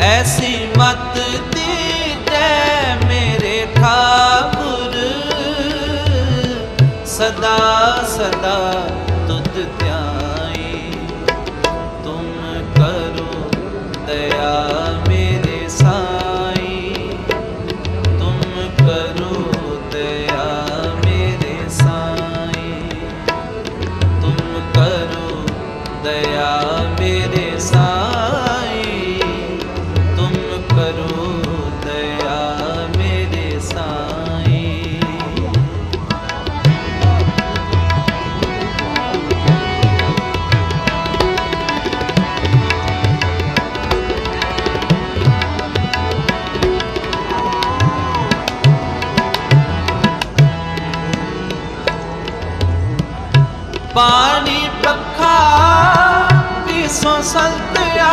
ਐਸੀ ਮਤ ਦੀਜੈ ਮੇਰੇ ਠਾਕੁਰ ਸਦਾ ਸਦਾ ਤੁਧ ਧਿਆਈ ਤੁਮ ਕਰੋ ਦਇਆ ਪਾਣੀ ਪੱਖਾ ਪਿਸੋਂ ਸੰਤ ਆ